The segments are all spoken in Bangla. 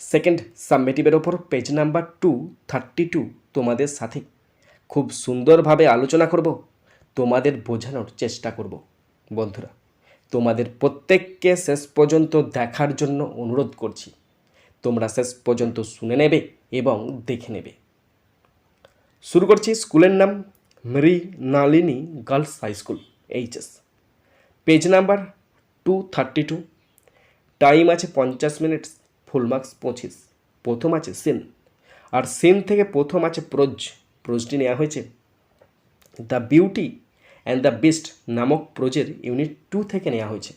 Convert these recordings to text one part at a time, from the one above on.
সেকেন্ড সাবমেটিভের ওপর page number two, thirty two তোমাদের সাথে। খুব সুন্দরভাবে আলোচনা করব, তোমাদের বোঝানোর চেষ্টা করব, বন্ধুরা। তোমাদের প্রত্যেককে শেষ পর্যন্ত দেখার জন্য অনুরোধ করছি। তোমরা শেষ পর্যন্ত শুনে নেবে এবং দেখে নেবে। শুরু করছি স্কুলের নাম Mrinalini girls high school, HS. Page number two, thirty two. Time আছে পঞ্চাশ মিনিট ফুল মার্কস পঁচিশ। প্রথম আছে সিন। আর সিন থেকে প্রথম আছে প্রোজ। প্রোজটি নেওয়া হয়েছে the beauty and the beast নামক প্রোজের ইউনিট টু থেকে নেওয়া হয়েছে।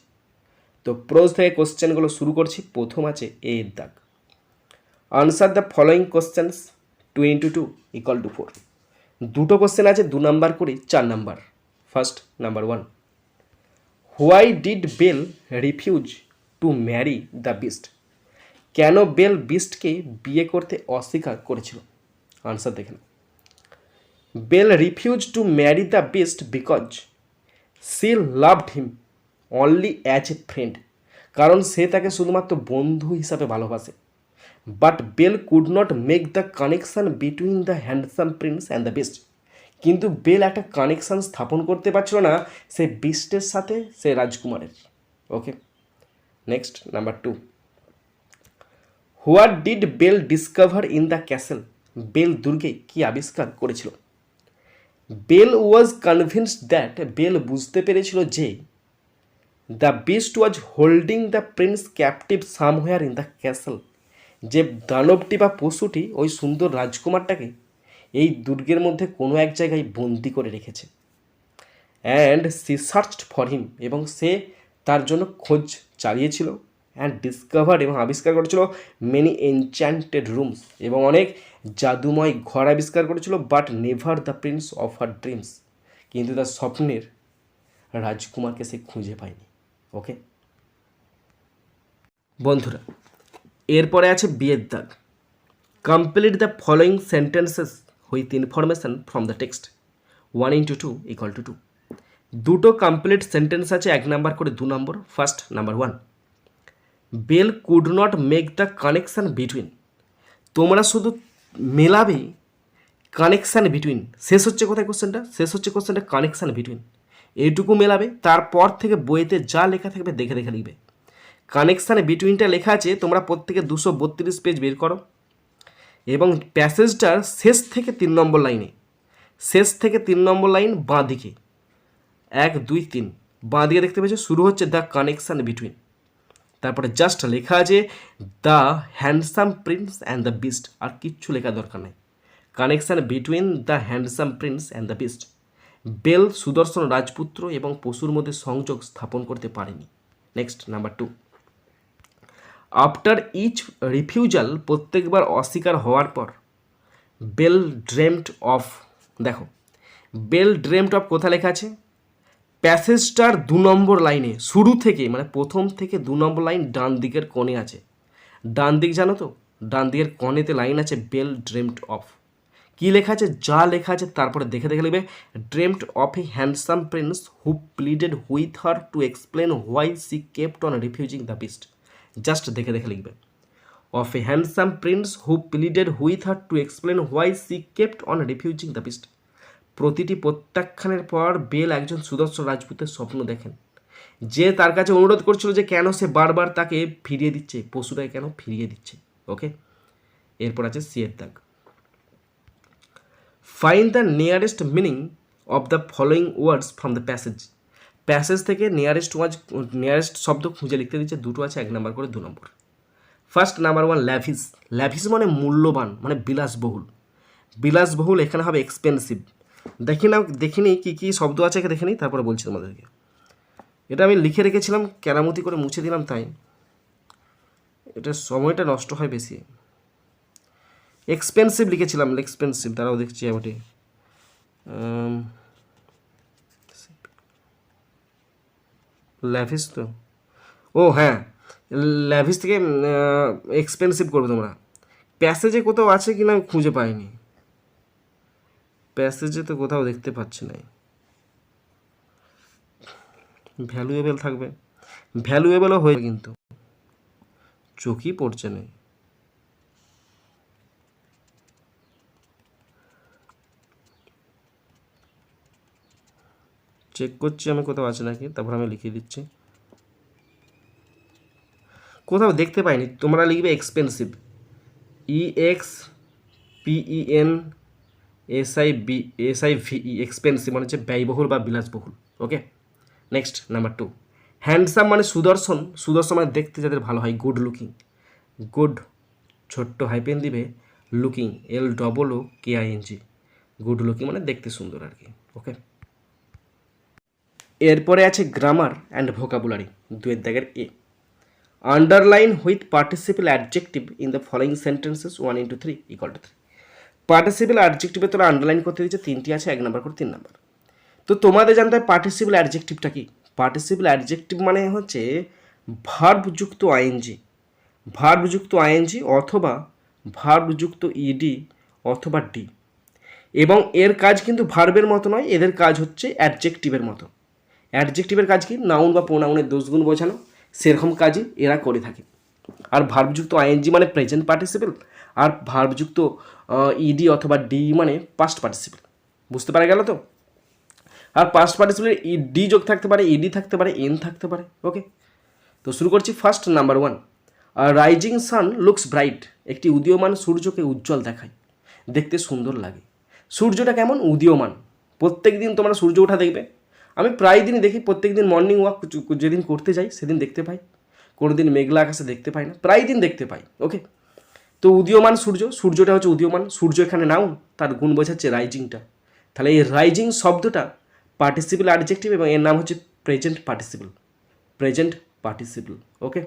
তো প্রোজ থেকে কোশ্চেনগুলো শুরু করছি। প্রথম আছে এ এর দাগ। Answer the following questions two into two equal to four. দুটো কোশ্চেন আছে, দু নাম্বার করে, চার number. First number one. Why did Belle refuse to marry the beast? কেন বেল বিস্টকে বিয়ে করতে অস্বীকার করেছিল? আনসার দেখেন Belle refuse to marry the beast because she loved him only as a friend কারণ সে তাকে শুধুমাত্র বন্ধু হিসাবে ভালোবাসে। But Belle could not make the connection between the handsome prince and the beast কিন্তু বেল একটা কানেকশান স্থাপন করতে পারছিল না, সে বিস্টের সাথে, সে রাজকুমারের। Okay next number two what did Belle discover in the castle? Belle দুর্গে কি আবিষ্কার করেছিল? Belle was convinced that Belle বুঝতে পেরেছিল যে the beast was holding the prince captive somewhere in the castle. যে দানবটি বা পশুটি ওই সুন্দর রাজকুমারটাকে এই দুর্গের মধ্যে কোনো এক জায়গায় বন্দি করে রেখেছে। And she searched for him এবং সে তার জন্য খোঁজ চালিয়েছিল। অ্যান্ড ডিসকভার এবং আবিষ্কার করেছিল মেনি এনচ্যান্টেড রুমস এবং অনেক জাদুময় ঘর আবিষ্কার করেছিল but never the prince of her dreams কিন্তু তার স্বপ্নের রাজকুমারকে সে খুঁজে পায়নি ওকে বন্ধুরা, এরপরে আছে বিয়ের দাগ। Complete the following sentences with information from the text one into two equal to two দুটো কমপ্লিট সেন্টেন্স আছে, এক নাম্বার করে দু number first number one Belle could not make the connection between. তোমরা শুধু মেলাবে কানেকশান বিটুইন। শেষ হচ্ছে কোথায় কোশ্চেনটা? শেষ হচ্ছে কোশ্চেনটা কানেকশান বিটুইন। এইটুকু মেলাবে, তারপর থেকে বইতে যা লেখা থাকবে দেখে দেখে লিখবে। কানেকশান বিটুইনটা লেখা আছে, তোমরা প্রত্যেকে দুশো বত্রিশ পেজ বের করো। এবং প্যাসেজটার শেষ থেকে তিন নম্বর লাইনে। শেষ থেকে তিন নম্বর লাইন বাঁ দিকে। এক, দুই, তিন। বাঁ দিকে দেখতে পেয়েছ? শুরু হচ্ছে দ্য কানেকশান বিটুইন। তারপরে জাস্ট লেখা আছে the handsome prince and the beast আর কিচ্ছু লেখা দরকার নেই। Connection between the handsome prince and the beast Belle সুদর্শন রাজপুত্র এবং পশুর মধ্যে সংযোগ স্থাপন করতে পারেনি। Next number two after each refusal প্রত্যেকবার অস্বীকার হওয়ার পর, বেল ড্রেমড অফ দেখো, বেল ড্রেমড অফ কোথা লেখা আছে? প্যাসেজটার দু নম্বর লাইনে, শুরু থেকে মানে প্রথম থেকে দু নম্বর লাইন ডান দিকের কোণে আছে। ডান দিক জানো তো? ডান দিকের কোণেতে লাইন আছে বেল ড্রেমড অফ। কী লেখা আছে? যা লেখা আছে, তারপরে দেখে দেখে লিখবে dreamed of a handsome prince who pleaded with her to explain why she kept on refusing the beast. Just দেখে দেখে লিখবে। Of a handsome prince who pleaded with her to explain why she kept on refusing the beast. প্রতিটি প্রত্যাখ্যানের পর বেল একজন সুদর্শন রাজপুতের স্বপ্ন দেখেন। যে তার কাছে অনুরোধ করছিল যে কেন সে বারবার তাকে ফিরিয়ে দিচ্ছে পশুটাকে কেন ফিরিয়ে দিচ্ছে ওকে এরপর আছে সিয়ের দাগ। Find the nearest meaning of the following words from the passage passage থেকে নিয়ারেস্ট ওয়ার্ড নিয়ারেস্ট শব্দ খুঁজে লিখতে দিচ্ছে, দুটো আছে, এক নাম্বার করে দু number. First number one lavish lavish মানে মূল্যবান মানে বিলাসবহুল। বিলাসবহুল এখানে হবে এক্সপেন্সিভ দেখি না দেখিনি কী কী শব্দ আছে দেখে নিই তারপরে বলছি তোমাদেরকে। এটা আমি লিখে রেখেছিলাম, কেরামতি করে মুছে দিলাম তাই। এটা সময়টা নষ্ট হয় বেশি। এক্সপেন্সিভ লিখেছিলাম এক্সপেন্সিভ তারাও দেখছি ওটি ল্যাভিস তো? ও হ্যাঁ ল্যাভিস থেকে এক্সপেন্সিভ করবে তোমরা। প্যাসেজে কোথাও আছে কি না আমি খুঁজে পাইনি। প্যাসেজে তো কোথাও দেখতে পাচ্ছি না ভ্যালুয়েবল থাকবে। ভ্যালুয়েবলও হয়ে কিন্তু। চোখই পড়ছে না। চেক করছি আমি কোথাও আছে নাকি, তারপর আমি লিখিয়ে দিচ্ছি। কোথাও দেখতে পাইনি, তোমরা লিখবে expensive E X P E N S I B S I V E expensive মানে হচ্ছে ব্যয়বহুল বা বিলাসবহুল okay next number two handsome মানে সুদর্শন সুদর্শন মানে দেখতে যাদের ভালো হয় গুড লুকিং গুড ছোট্ট হাইপেন দিবে looking L double O K I N G good looking মানে দেখতে সুন্দর আর কি ওকে এরপরে আছে গ্রামার অ্যান্ড ভোকাবুলারি দুয়ের দাগের A underline with participle adjective in the following sentences one into three equal to three participle অ্যাডজেক্টিভে তোরা আন্ডারলাইন করতে দিচ্ছে তিনটি আছে, এক নাম্বার করে তিন নাম্বার তো তোমাদের জানতে হয় পার্টিসিপেল অ্যাডজেক্টিভটা কি? পার্টিসিপেল অ্যাডজেক্টিভ মানে হচ্ছে ভার্বযুক্ত আইএনজি ভার্বযুক্ত আইএনজি অথবা ভার্বযুক্ত ইডি অথবা ডি এবং এর কাজ কিন্তু ভার্বের মতো নয়, এদের কাজ হচ্ছে অ্যাডজেক্টিভের মতো। অ্যাডজেক্টিভের কাজ কি? নাউন বা প্রোনাউনের দোষগুণ বোঝানো, সেরকম কাজই এরা করে থাকে। আর ভার্বযুক্ত আইএনজি মানে প্রেজেন্ট পার্টিসিপেল আর ভার্বযুক্ত ইডি অথবা ডি মানে পাস্ট পার্টিসিপেল বুঝতে পারা গেল তো? আর পাস্ট পার্টিসিপেলের ডি যোগ থাকতে পারে ইডি থাকতে পারে এন থাকতে পারে ওকে তো শুরু করছি first number one rising sun looks bright একটি উদীয়মান সূর্যকে উজ্জ্বল দেখায়। দেখতে সুন্দর লাগে। সূর্যটা কেমন? উদীয়মান। প্রত্যেক দিন তোমরা সূর্য ওঠা দেখবে। আমি প্রায় দিনই দেখি প্রত্যেক দিন মর্নিং ওয়াক যেদিন করতে যাই, সেদিন দেখতে পাই। কোনো দিন মেঘলা আকাশে দেখতে পাই না, প্রায় দিন দেখতে পাই ওকে তো উদীয়মান সূর্য, সূর্যটা হচ্ছে উদীয়মান, সূর্য এখানে নাও তার গুণ বোঝাচ্ছে রাইজিংটা তাহলে এই রাইজিং শব্দটা পার্টিসিপেল অ্যাডজেক্টিভ এবং এর নাম হচ্ছে present participle present participle okay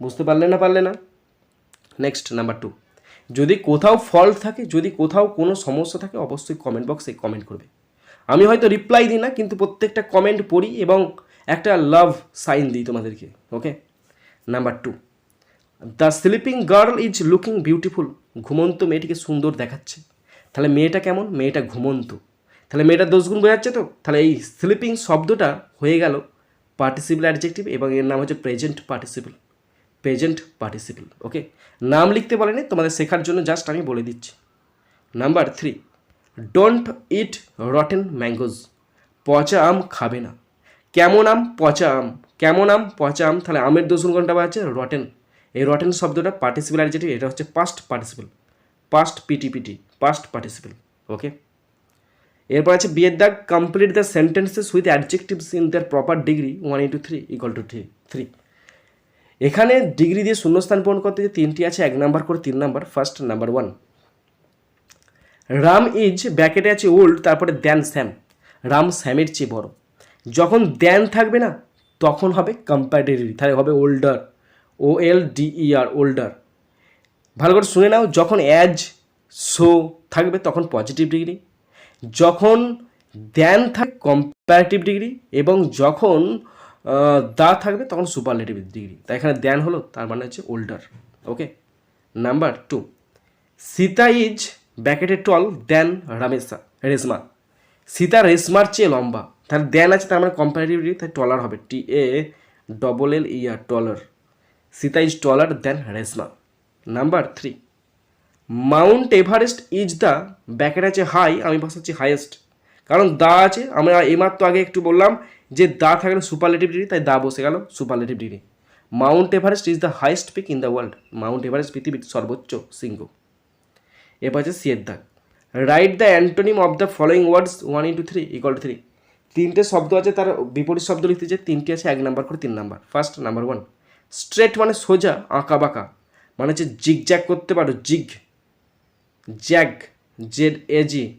বুঝতে পারলে না পারলে না? নেক্সট নাম্বার টু যদি কোথাও ফল্ট থাকে, যদি কোথাও কোনো সমস্যা থাকে, অবশ্যই কমেন্ট বক্সে কমেন্ট করবে। আমি হয়তো রিপ্লাই দিই না, কিন্তু প্রত্যেকটা কমেন্ট পড়ি এবং একটা লাভ সাইন দিই তোমাদেরকে okay number two the sleeping girl is looking beautiful ঘুমন্ত মেয়েটিকে সুন্দর দেখাচ্ছে। তাহলে মেয়েটা কেমন? মেয়েটা ঘুমন্ত। তাহলে মেয়েটার দোষগুণ বোঝাচ্ছে তো? তাহলে এই স্লিপিং শব্দটা হয়ে গেল পার্টিসিপেল অ্যাডজেক্টিভ এবং এর নাম হচ্ছে present participle present participle okay নাম লিখতে বলেনি, তোমাদের শেখার জন্য জাস্ট আমি বলে দিচ্ছি। Number three don't eat rotten mangoes পচা আম খাবে না। কেমন আম? পচা আম। কেমন আম? পচা আম, তাহলে আমের দোষগুণ কোনটা আছে রটেন এই রটেন শব্দটা পার্টিসিপেল অ্যাডজেক্টিভ এটা হচ্ছে past participle past P T P T past participle okay এরপর আছে বিয়ের দাগ complete the sentences with adjectives in their proper degree one into three equal to three three এখানে ডিগ্রি দিয়ে শূন্যস্থান পূরণ করতে যে তিনটি আছে, এক নাম্বার করে তিন number first number one Ram is ব্যাকেটে আছে ওল্ড তারপরে দ্যান স্যাম রাম স্যামের চেয়ে বড়। যখন দ্যান থাকবে না, তখন হবে কম্প্যারেটিভলি তাহলে হবে ওল্ডার ও এল আর ওল্ডার ভালো করে শুনে নাও, যখন অ্যাজ সো থাকবে, তখন পজিটিভ ডিগ্রি যখন দ্যান থাকে কম্প্যারেটিভ ডিগ্রি এবং যখন দা থাকবে, তখন সুপারলেটিভ ডিগ্রি তাই এখানে দ্যান হলো, তার মানে হচ্ছে older okay number two Sita is ব্যাকেটে tall then রামেশা রেশমা সীতা রেশমার চেয়ে লম্বা তাহলে দেন আছে, তার মানে কম্পারেটিভ ডিগ্রি তাই টলার হবে T A double L E R taller Sita is taller than Reshma number three Mount Everest is the bracket আছে হাই আমি বসাচ্ছি হাইয়েস্ট কারণ দা আছে, আমরা এইমাত্র আগে একটু বললাম যে দা থাকলে সুপারলেটিভ ডিগ্রি তাই দা বসে গেল superlative degree Mount Everest is the highest peak in the world Mount Everest পৃথিবীর সর্বোচ্চ শৃঙ্গ। এরপর আছে সিয়ের দাগ write the antonym of the following words one into three equal to three তিনটে শব্দ আছে, তার বিপরীত শব্দ লিখতে চাই তিনটি আছে, এক নাম্বার করে তিন number first number one straight মানে সোজা, আঁকা বাঁকা। মানে হচ্ছে জিগ জ্যাগ করতে পারো, জিগ। জ্যাগ, জেড এজি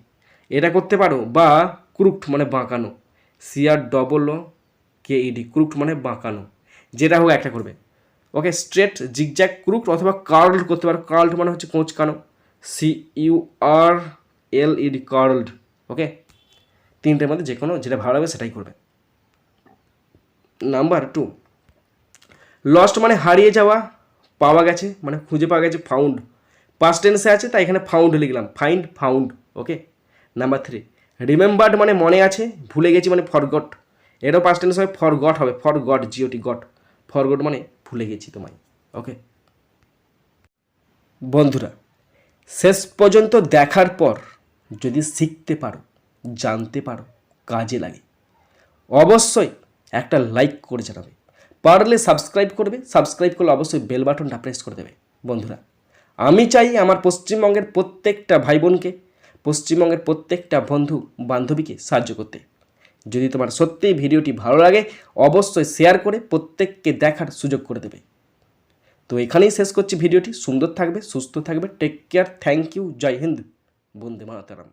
এটা করতে পারো, বা ক্রুক্ট মানে বাঁকানো। C R double O K E D crooked মানে বাঁকানো। যেটা হোক একটা করবে। ওকে, স্ট্রেট, জিগজ্যাগ ক্রুক্ট অথবা কার্ল করতে পারো। কার্ল মানে হচ্ছে কোঁচকানো C U R L E D curled. Okay, তিনটের মধ্যে যে কোনো যেটা ভালো হবে সেটাই করবে। Number two. লস্ট মানে হারিয়ে যাওয়া, পাওয়া গেছে মানে খুঁজে পাওয়া গেছে ফাউন্ড পাস্ট টেন্সে আছে, তাই এখানে ফাউন্ড লিখলাম find found okay number three remembered মানে মনে আছে, ভুলে গেছি মানে ফরগট এটাও পাস্ট টেন্স হবে ফর গট হবে forgot G O T got forgot মানে ভুলে গেছি তোমায় ওকে বন্ধুরা, শেষ পর্যন্ত দেখার পর যদি শিখতে পারো, জানতে পারো, কাজে লাগে, অবশ্যই একটা লাইক করে জানাবে। পারলে সাবস্ক্রাইব করবে সাবস্ক্রাইব করলে অবশ্যই বেল বাটনটা প্রেস করে দেবে। বন্ধুরা, আমি চাই আমার পশ্চিমবঙ্গের প্রত্যেকটা ভাই বোনকে পশ্চিমবঙ্গের প্রত্যেকটা বন্ধু, বান্ধবীকে সাহায্য করতে। যদি তোমার সত্যিই ভিডিওটি ভালো লাগে, অবশ্যই শেয়ার করে প্রত্যেককে দেখার সুযোগ করে দেবে। তো এখানেই শেষ করছি ভিডিওটি। সুন্দর থাকবে, সুস্থ থাকবে। টেক কেয়ার থ্যাংক ইউ জয় হিন্দ, বন্দে মাতারাম।